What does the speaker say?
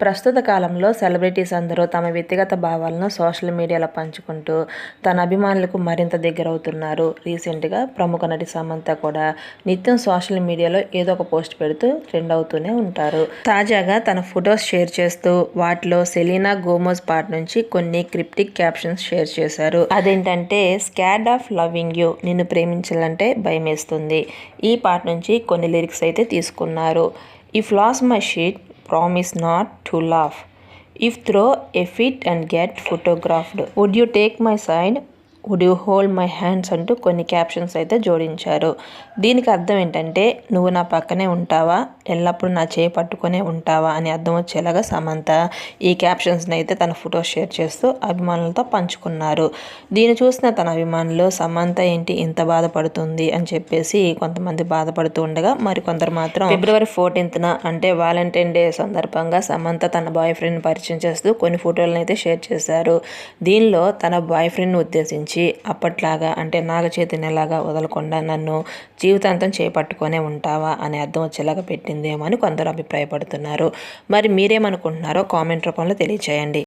ప్రస్తుత కాలంలో సెలబ్రిటీస్ అందరూ తమ వ్యక్తిగత భావాలను సోషల్ మీడియాలో పంచుకుంటూ తన అభిమానులకు మరింత దగ్గరవుతున్నారు. రీసెంట్గా ప్రముఖ నటి సమంత కూడా నిత్యం సోషల్ మీడియాలో ఏదో ఒక పోస్ట్ పెడుతూ ట్రెండ్ అవుతూనే ఉంటారు. తాజాగా తన ఫొటోస్ షేర్ చేస్తూ వాటిలో సెలీనా గోమోస్ పార్ట్ నుంచి కొన్ని క్రిప్టిక్ క్యాప్షన్స్ షేర్ చేశారు. అదేంటంటే స్కాడ్ ఆఫ్ లవింగ్ యూ నిన్ను ప్రేమించాలంటే భయమేస్తుంది. ఈ పార్ట్ నుంచి కొన్ని లిరిక్స్ అయితే తీసుకున్నారు. If loss my sheet Promise not to laugh. If throw a fit and get photographed, would you take my side? Would you hold my hands అంటూ కొన్ని captions అయితే జోడించారు. దీనికి అర్థం ఏంటంటే నువ్వు నా పక్కనే ఉంటావా? ఎల్లప్పుడూ నా చేయి పట్టుకునే ఉంటావా? అని అర్థం వచ్చేలాగా సమంత ఈ క్యాప్షన్స్ని అయితే తన ఫోటో షేర్ చేస్తూ అభిమానులతో పంచుకున్నారు. దీన్ని చూసిన తన అభిమానులు సమంత ఏంటి ఇంత బాధపడుతుంది? అని చెప్పేసి కొంతమంది బాధపడుతూ ఉండగా మరికొందరు మాత్రం ఫిబ్రవరి ఫోర్టీన్త్న అంటే వాలంటైన్ డే సందర్భంగా సమంత తన బాయ్ ఫ్రెండ్ని పరిచయం చేస్తూ కొన్ని ఫోటోలను అయితే షేర్ చేశారు. దీనిలో తన బాయ్ ఫ్రెండ్ని ఉద్దేశించి అప్పట్లాగా అంటే నాగ చైతన్యలాగా వదలకుండా నన్ను జీవితాంతం చేపట్టుకొనే ఉంటావా అని అర్థం వచ్చేలాగా పెట్టిందేమో అని కొందరు అభిప్రాయపడుతున్నారు. మరి మీరేమనుకుంటున్నారో కామెంట్ రూపంలో తెలియచేయండి.